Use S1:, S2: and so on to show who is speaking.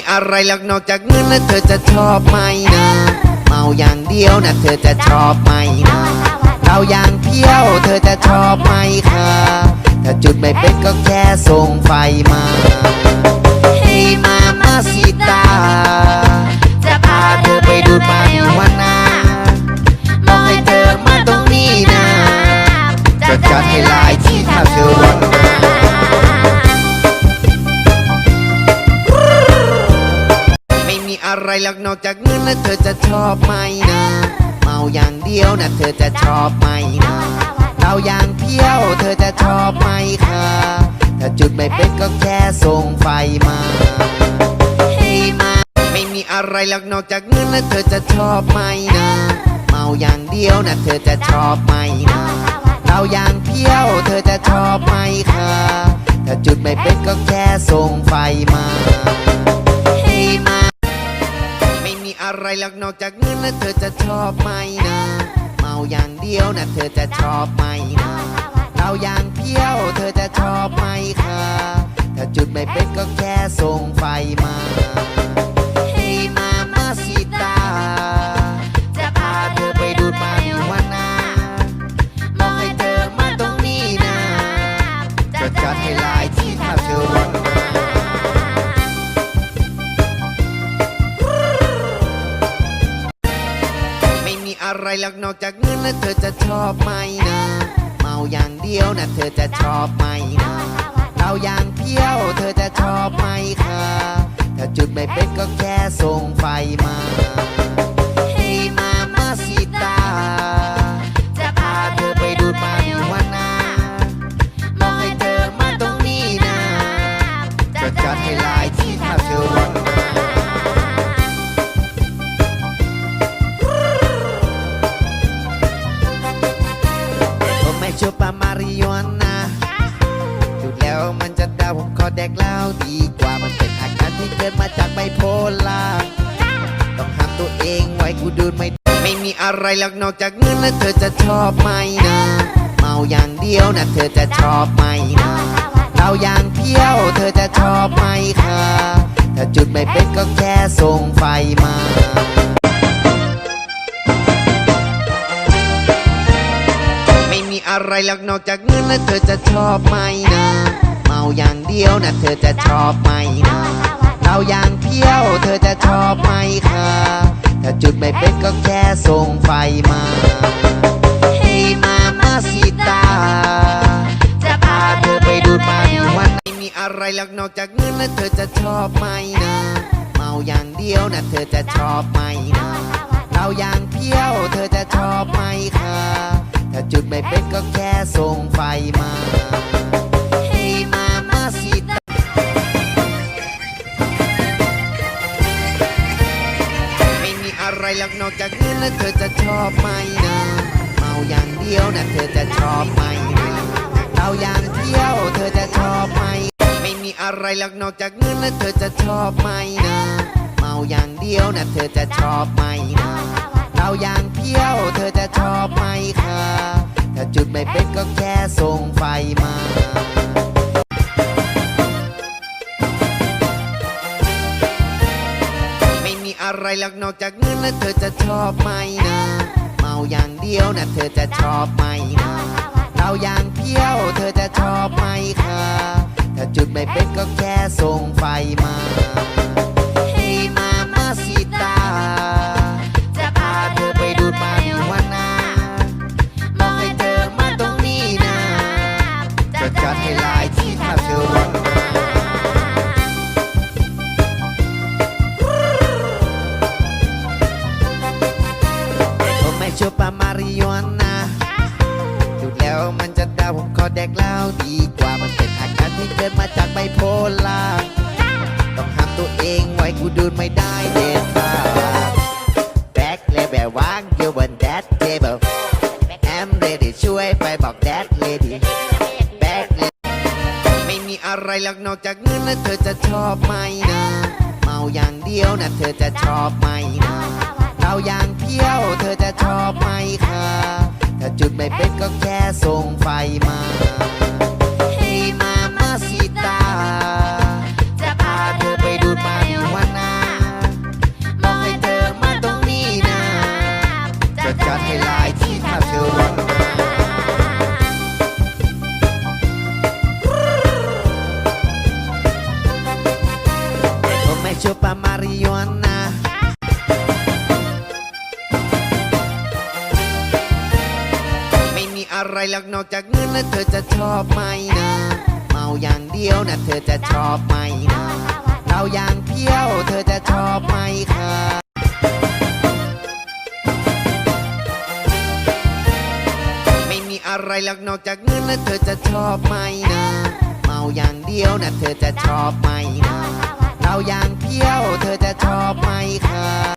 S1: ีอะไรหรอกนอกจากเงินแล้วเธอจะชอบไหมนะ เมาอย่างเดียวนะเธอจะชอบไหมนะ เราอย่างเที่ยวเธอจะชอบไหมคะถ้าจุดไม่เป็นก็แค่ส่งไฟมาให้มามาสิตา
S2: จะพาเธอไปดู
S1: ดู
S2: ปาริวานา
S1: นาบอกให้เธอมาตรงนี้นะจะจัดให้ลายที่ถ้าเธอวัน ไรหรอกนอกจากเงินแล้วเธอจะชอบไหมนะ เมาอย่างเดียวนะเธอจะชอบไหมนะเราอย่างเที่ยวเธอจะชอบไหมคะถ้าจุดไม่เป็นก็แค่ส่งไฟมาให้มาไม่มีอะไรหรอกนอกจากเงินแล้วเธอจะชอบไหมนะ เมาอย่างเดียวนะเธอจะชอบไหมนะเราอย่างเที่ยวเธอจะชอบไหมคะถ้าจุดไม่เป็นก็แค่ส่งไฟมา หรอกนอกจากเงินแล้วเธอจะชอบไหมนะ เมาอย่างเดียวนะเธอจะชอบไหมนะเราอย่างเที่ยวเธอจะชอบไหมคะ ถ้าจุดไม่เป็นก็แค่ส่งไฟมา ห
S2: ร
S1: อกนอกจากเงินแล้วเธอจะชอบไหมนะ เมาอย่างเดียวนะเธอจะชอบไหมนะเราอย่างเที่ยวเธอจะชอบไหมคะ ถ้าจุดไม่เป็นก็แค่ส่งไฟมา
S2: อ
S1: แดกเหล้าดีกว่ามันเป็นอาการที่เกิดมาจากไบโพล่าต้องห้ามตัวเองไว้กูดูดไม่ไม่มีอะไรหรอกนอกจากเงินแล้วเธอจะชอบไหมนะเมาอย่างเดียวนะเธอจะชอบไหมนะเราอย่างเที่ยวเธอจะชอบไหมคะถ้าจุดไม่เป็นก็แค่ส่งไฟมาไม่มีอะไรหรอกนอกจากเงินแล้วเธอจะชอบไหมนะ เมาอย่างเดียวนะเธอจะชอบไหมนะเราอย่างเที่ยวเธอจะชอบไหมคะถ้าจุดไม่เป็นก็แค่ส่งไฟมาให้มามาสิตา
S2: จะพาเธอไปดูปาริวั
S1: นไม่มีอะไรหรอกนอกจากเงินแล้วเธอจะชอบไหมนะ เมาอย่างเดียวนะเธอจะชอบไหมนะเราอย่างเที่ยวเธอจะชอบไหมคะถ้าจุดไม่เป็นก็แค่ส่งไฟมา หรอกนอกจากเงินแล้วเธอจะชอบไหมนะเมาอย่างเดียวนะเธอจะชอบไหมนะเราอย่างเที่ยวเธอจะชอบไหม ไม่มีอะไรหรอกนอกจากเงินแล้วเธอจะชอบไหมนะเมาอย่างเดียวนะเธอจะชอบไหมนะเราอย่างเที่ยวเธอจะชอบไหมคะถ้าจุดไม่เป็นก็แค่ส่งไฟมา อะไรหรอกนอกจากเงินแล้วเธอจะชอบไหมนะ เมาอย่างเดียวนะเธอจะชอบไหมนะเราอย่างเที่ยวเธอจะชอบไหมคะถ้าจุดไม่เป็นก็แค่ส่งไฟมาให้มามาสิตา
S2: จะพาเธอไปดู
S1: ดู
S2: ปาริวาวานา
S1: บอกให้เธอมาตรงนี้นะจะจัดให้ลายที่ถ้าเธอ ปามาริโอนาดูแล้วมันจะดาวผมขอแดกเหล้าดีกว่ามันเป็นอาการที่เกิดมาจากไบโพล่าต้องห้ามตัวเองไว้กูดูดไม่ได้เด็ดขาดแบ็คเลยแบบวางอยู่บนแดดเทเบิลแอมเรดี้ช่วยไปบอกแดดเลดี้แบ็คเลยไม่มีอะไรหรอกนอกจากเงินแล้วเธอจะชอบไหมนะเมาอย่างเดียวนะเธอจะชอบไหมนะาอย่างเพี้ยว เธอจะชอบไหมคะถ้าจุดไม่เป็นก็แค่ส่งไฟมา ให้มามาสิตา
S2: จะพา
S1: เธอไปดูปาริวันนาบอกให้
S2: เธ
S1: อมาตรงนี้นะจะจัดให้ลายที่ทำเธ
S2: อวัง
S1: ไม่
S2: ช
S1: อบ
S2: ปา
S1: มา
S2: ริโอนา นา
S1: นาหรอกนอกจากเงินนะเธอจะชอบไหมนะ เมาอย่างเดียวนะเธอจะชอบไหมนะเราอย่างเพี้ยวเธอจะชอบไหมคะไม่มีอะไรหรอกนอกจากเงินนะเธอจะชอบไหมนะ เมาอย่างเดียวนะเธอจะชอบไหมนะเราอย่างเพี้ยวเธอจะชอบไหมคะ